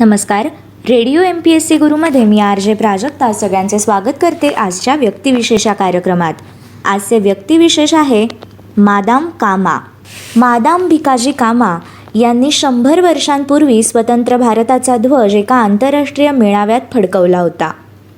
नमस्कार. Radio M P S C गुरुमध्ये मी R J Prajakta सगळ्यांचे स्वागत करते आजच्या व्यक्तिविशेष या कार्यक्रमात. आजचे व्यक्तिविशेष आहे मादाम कामा. मादाम भिकाजी कामा यांनी शंभर वर्षांपूर्वी स्वतंत्र भारताचा ध्वज एका आंतरराष्ट्रीय मेळाव्यात फडकवला होता.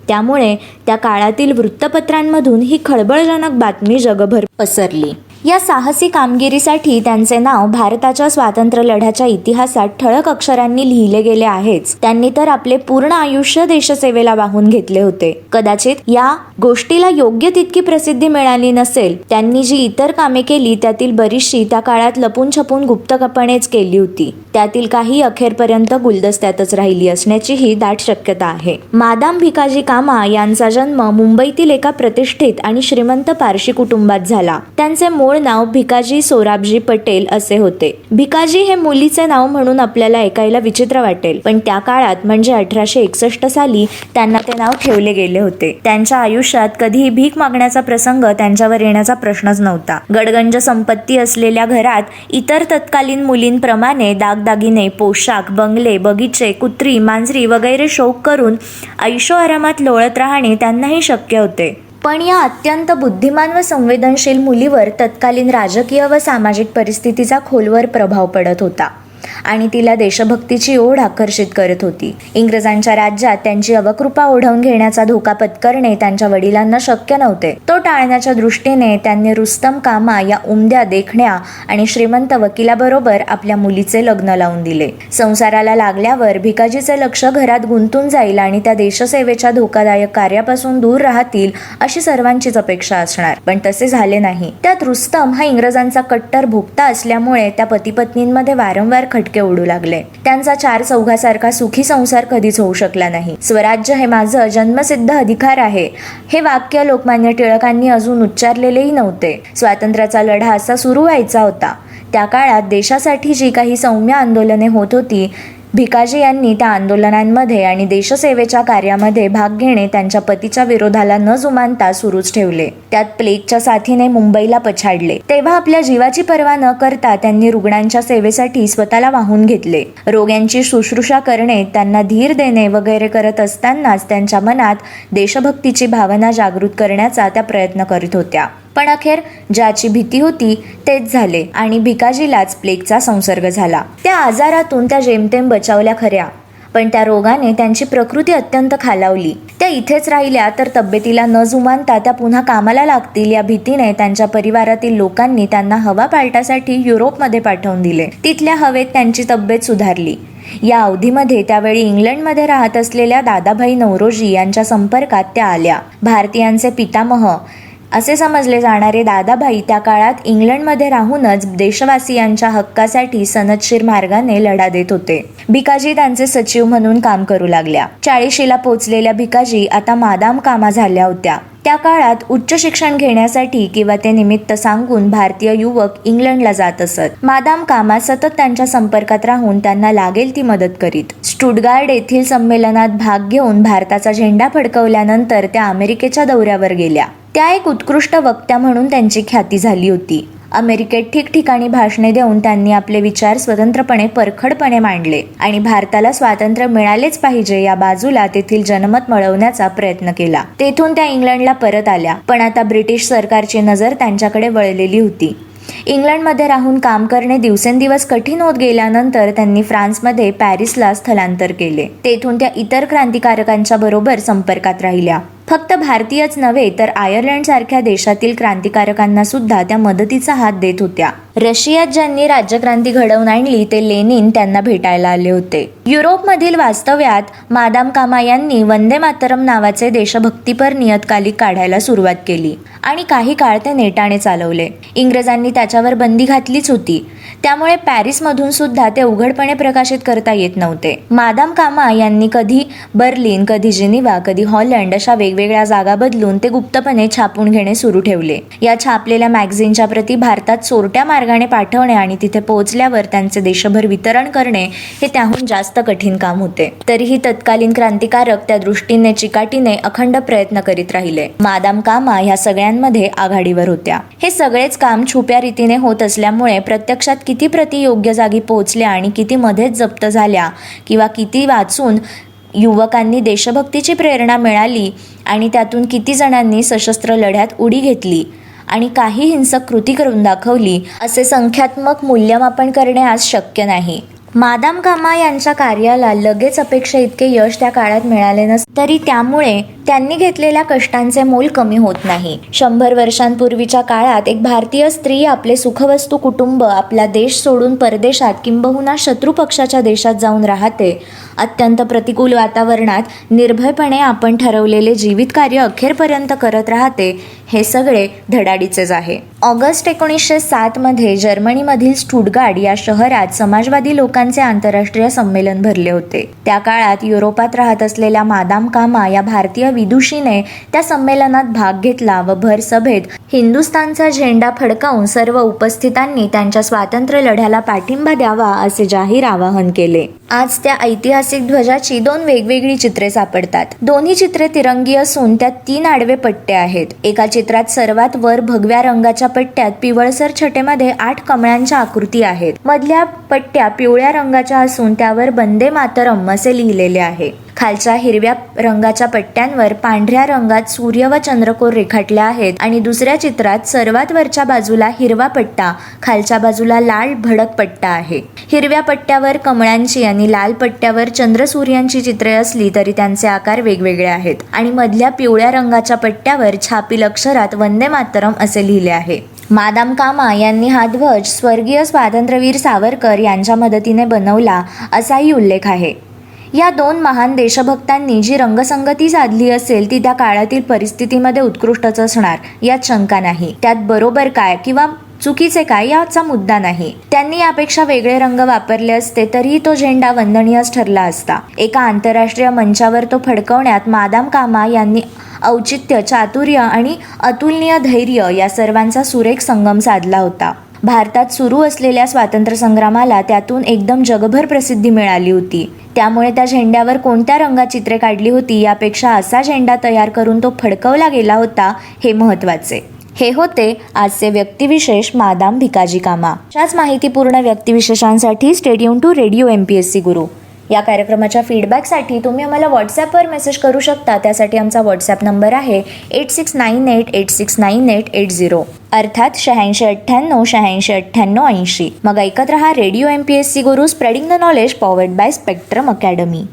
त्यामुळे त्या काळातील वृत्तपत्रांमधून ही खळबळजनक बातमी जगभर पसरली. या साहसी कामगिरीसाठी त्यांचे नाव भारताच्या स्वातंत्र्य लढ्याच्या इतिहासात ठळक अक्षरांनी लिहिले गेले आहेच. त्यांनी तर आपले पूर्ण आयुष्य देशसेवेला वाहून घेतले होते. कदाचित या गोष्टीला योग्य तितकी प्रसिद्धी मिळाली नसेल त्यांनी जी इतर कामे केली त्यातील बरीचशी त्या काळात लपून छपून गुप्तपणेच केली होती. त्यातील काही अखेरपर्यंत गुलदस्त्यातच राहिली असण्याचीही दाट शक्यता आहे. मादाम भिकाजी कामा यांचा जन्म मुंबईतील एका प्रतिष्ठित आणि श्रीमंत पारशी कुटुंबात झाला. त्यांचे मूळ नाव भिकाजी सोराबजी पटेल असे होते. भिकाजी हे मुलीचे नाव म्हणून आपल्याला ऐकायला विचित्र वाटेल. पण त्या काळात म्हणजे अठराशे एकसष्ट साली त्यांना ते नाव ठेवले गेले होते. त्यांच्या आयुष्यात कधीही भीक मागण्याचा प्रसंग त्यांच्यावर येण्याचा प्रश्नच नव्हता. गडगंज संपत्ती असलेल्या घरात इतर तत्कालीन मुलींप्रमाणे दागदागिने पोशाख बंगले बगीचे कुत्री मांजरी वगैरे शोक करून ऐशो आरामात लोळत राहणे त्यांनाही शक्य होते. पण या अत्यंत बुद्धिमान व संवेदनशील मुलीवर तत्कालीन राजकीय व सामाजिक परिस्थितीचा खोलवर प्रभाव पडत होता. आणि तिला देशभक्तीची ओढ आकर्षित करत होती. इंग्रजांच्या राज्यात त्यांची अवकृपा ओढवून घेण्याचा धोका पत्करणे त्यांच्या वडिलांना शक्य नव्हते. तो टाळण्याच्या दृष्टीने त्यांनी रुस्तम कामा या उमद्या देखण्या आणि श्रीमंत वकिलाबरोबर आपल्या मुलीचे लग्न लावून दिले. संसाराला लागल्यावर भिकाजीचे लक्ष घरात गुंतून जाईल आणि त्या देशसेवेच्या धोकादायक कार्यापासून दूर राहतील अशी सर्वांचीच अपेक्षा असणार. पण तसे झाले नाही. त्यात रुस्तम हा इंग्रजांचा कट्टर भोगता असल्यामुळे त्या पतीपत्नींमध्ये वारंवार खटके उडू लागले. त्यांचा चार चौघासारखा सुखी संसार कधीच होऊ शकला नाही. स्वराज्य हे माझं जन्मसिद्ध अधिकार आहे. हे वाक्य लोकमान्य टिळकांनी अजून उच्चारलेलेही नव्हते. स्वातंत्र्याचा लढा असा सुरू व्हायचा होता. त्या काळात देशासाठी जी काही सौम्य आंदोलने होत होती भिकाजी यांनी त्या आंदोलनांमध्ये आणि देशसेवेच्या कार्यामध्ये भाग घेणे त्यांच्या पतीच्या विरोधाला न जुमानता सुरूच ठेवले. त्यात प्लेगच्या साथीने मुंबईला पछाडले. तेव्हा आपल्या जीवाची पर्वा न करता त्यांनी रुग्णांच्या सेवेसाठी स्वतःला वाहून घेतले. रोग्यांची शुश्रूषा करणे त्यांना धीर देणे वगैरे करत असतानाच त्यांच्या मनात देशभक्तीची भावना जागृत करण्याचा त्या प्रयत्न करीत होत्या. पण अखेर ज्याची भीती होती तेच झाले आणि भिकाजीलाच प्लेगचा संसर्ग झाला. त्या आजारातून त्या जेमतेम बचावल्या खऱ्या पण त्या रोगाने त्यांची प्रकृती अत्यंत खालावली. त्या इथेच राहिल्या तर तब्येतीला न जुमानता त्या पुन्हा कामाला लागतील या भीतीने त्यांच्या परिवारातील लोकांनी त्यांना हवा पालटासाठी युरोपमध्ये पाठवून दिले. तिथल्या हवेत त्यांची तब्येत सुधारली. या अवधीमध्ये त्यावेळी इंग्लंडमध्ये राहत असलेल्या दादाभाई नवरोजी यांच्या संपर्कात त्या आल्या. भारतीयांचे पितामह असे समजले जाणारे दादाभाई त्या काळात इंग्लंडमध्ये राहूनच देशवासियांच्या हक्कासाठी सनदशीर मार्गाने लढा देत होते. भिकाजी त्यांचे सचिव म्हणून काम करू लागल्या. चाळीशीला पोचलेल्या भिकाजी आता मादाम कामा झाल्या होत्या. त्या काळात उच्च शिक्षण घेण्यासाठी किंवा ते निमित्त सांगून भारतीय युवक इंग्लंडला जात असत. मादाम कामा सतत त्यांच्या संपर्कात राहून त्यांना लागेल ती मदत करीत. स्टुटगार्ड येथील संमेलनात भाग घेऊन भारताचा झेंडा फडकवल्यानंतर त्या अमेरिकेच्या दौऱ्यावर गेल्या. त्या एक उत्कृष्ट वक्त्या म्हणून त्यांची ख्याती झाली होती. अमेरिकेत ठिकठिकाणी भाषणे देऊन त्यांनी आपले विचार स्वतंत्रपणे परखडपणे मांडले आणि भारताला स्वातंत्र्य मिळालेच पाहिजे या बाजूला तेथील जनमत मिळवण्याचा प्रयत्न केला. तेथून त्या इंग्लंडला परत आल्या पण आता ब्रिटिश सरकारची नजर त्यांच्याकडे वळलेली होती. इंग्लंडमध्ये राहून काम करणे दिवसेंदिवस कठीण होत गेल्यानंतर त्यांनी फ्रान्समध्ये पॅरिसला स्थलांतर केले. तेथून त्या इतर क्रांतिकारकांच्या बरोबर संपर्कात राहिल्या. फक्त भारतीयच नव्हे तर आयर्लंडसारख्या देशातील क्रांतिकारकांना सुद्धा त्या मदतीचा हात देत होत्या. रशियात ज्यांनी राज्यक्रांती घडवून आणली ते लेनिन त्यांना भेटायला आले होते. युरोपमधील वास्तव्यात मादाम कामा यांनी वंदे मातरम नावाचे देशभक्तीपर नियतकालिक काढायला सुरुवात केली आणि काही काळ ते नेटाने चालवले. इंग्रजांनी त्याच्यावर बंदी घातलीच होती. त्यामुळे पॅरिसमधून सुद्धा ते उघडपणे प्रकाशित करता येत नव्हते. मादाम कामा यांनी कधी बर्लिन कधी जिनिवा कधी हॉलंड अशा वेगवेगळ्या जागा बदलून ते गुप्तपणे छापून घेणे सुरू ठेवले. या छापलेल्या मॅगझिनच्या प्रती भारतात चोरट्या मार्ग मार्गाने पाठवणे आणि तिथे पोहोचल्यावर त्यांचे देशभर वितरण करणे हे त्याहून जास्त कठीण काम होते. तरीही तत्कालीन क्रांतिकारक त्या दृष्टीने चिकाटीने अखंड प्रयत्न करीत राहिले. मादाम कामा ह्या सगळ्यांमध्ये आघाडीवर होत्या. हे सगळेच काम छुप्या रीतीने होत असल्यामुळे प्रत्यक्षात किती प्रति योग्य जागी पोहोचल्या आणि किती मध्येच जप्त झाल्या किंवा किती वाचून युवकांनी देशभक्तीची प्रेरणा मिळाली आणि त्यातून किती जणांनी सशस्त्र लढ्यात उडी घेतली आणि काही हिंसक कृती करून दाखवली असे संख्यात्मक मूल्यमापन करणे आज शक्य नाही. मादाम कामा यांच्या कार्याला लगेच अपेक्षा इतके यश त्या काळात मिळाले नस तरी त्यामुळे त्यांनी घेतलेल्या कष्टांचे मोल कमी होत नाही. शंभर वर्षांपूर्वीच्या काळात एक भारतीय स्त्री आपले सुखवस्तू कुटुंब आपला देश सोडून परदेशात किंबहुना शत्रू पक्षाच्या देशात जाऊन राहते. अत्यंत प्रतिकूल वातावरणात निर्भयपणे आपण ठरवलेले जीवित कार्य अखेरपर्यंत करत राहते हे सगळे धडाडीचेच आहे. ऑगस्ट एकोणीसशे सातमध्ये जर्मनीमधील स्टुटगार्ड या शहरात समाजवादी लोक लोकांचे आंतरराष्ट्रीय संमेलन भरले होते. त्या काळात युरोपात राहत असलेल्या मादाम कामा या भारतीय विदुषीने त्या संमेलनात भाग घेतला व भर सभेत हिंदुस्थानचा झेंडा फडकावून सर्व उपस्थितांनी त्यांच्या स्वातंत्र्य लढ्याला पाठिंबा द्यावा असे जाहीर आवाहन केले. आज त्या ऐतिहासिक ध्वजाची दोन वेगवेगळी चित्रे सापडतात. दोन्ही चित्रे तिरंगी असून त्यात तीन आडवे पट्टे आहेत. एका चित्रात सर्वात वर भगव्या रंगाच्या पट्ट्यात पिवळसर छटेमध्ये आठ कमळांच्या आकृती आहेत. मधल्या पट्ट्या पिवळ्या रंगाच्या असून त्यावर वंदे मातरम असे लिहिलेले आहे. खालच्या हिरव्या रंगाच्या पट्ट्यांवर पांढऱ्या रंगात सूर्य व चंद्रकोर रेखाटल्या आहेत आणि दुसऱ्या चित्रात सर्वात वरच्या बाजूला हिरवा पट्टा खालच्या बाजूला लाल भडक पट्टा आहे. हिरव्या पट्ट्यावर कमळांची आणि लाल पट्ट्यावर चंद्रसूर्यांची चित्रे असली तरी त्यांचे आकार वेगवेगळे आहेत आणि मधल्या पिवळ्या रंगाच्या पट्ट्यावर छापील अक्षरात वंदे मातरम असे लिहिले आहे. मादाम कामा यांनी हा ध्वज स्वर्गीय स्वातंत्र्यवीर सावरकर यांच्या मदतीने बनवला असाही उल्लेख आहे. या दोन महान देशभक्तांनी जी रंगसंगती साधली असेल ती त्या काळातील परिस्थितीमध्ये उत्कृष्टच असणार यात शंका नाही. त्यात बरोबर काय किंवा चुकीचे काय याचा मुद्दा नाही. त्यांनी यापेक्षा वेगळे रंग वापरले असते तरीही तो झेंडा वंदनीयच ठरला असता. एका आंतरराष्ट्रीय मंचावर तो फडकवण्यात मादाम कामा यांनी औचित्य चातुर्य आणि अतुलनीय धैर्य या सर्वांचा सुरेख संगम साधला होता. भारतात सुरू असलेल्या स्वातंत्र्य संग्रामाला त्यातून एकदम जगभर प्रसिद्धी मिळाली होती. त्यामुळे त्या झेंड्यावर कोणत्या रंगात चित्रे काढली होती यापेक्षा असा झेंडा तयार करून तो फडकवला गेला होता हे महत्त्वाचे. हे होते आजचे व्यक्तिविशेष मादाम भिकाजी कामा. अशाच माहितीपूर्ण व्यक्तिविशेषांसाठी stay tuned to radio M P S C Guru या कार्यक्रमाच्या फीडबॅकसाठी तुम्ही आम्हाला व्हॉट्सॲपवर मेसेज करू शकता. त्यासाठी आमचा व्हॉट्सॲप नंबर आहे eight six nine eight eight six nine eight eight zero अर्थात शहाऐंशी अठ्ठ्याण्णव शहाऐंशी अठ्ठ्याण्णव ऐंशी. मग ऐकत रहा radio M P S C Guru spreading the knowledge powered by Spectrum Academy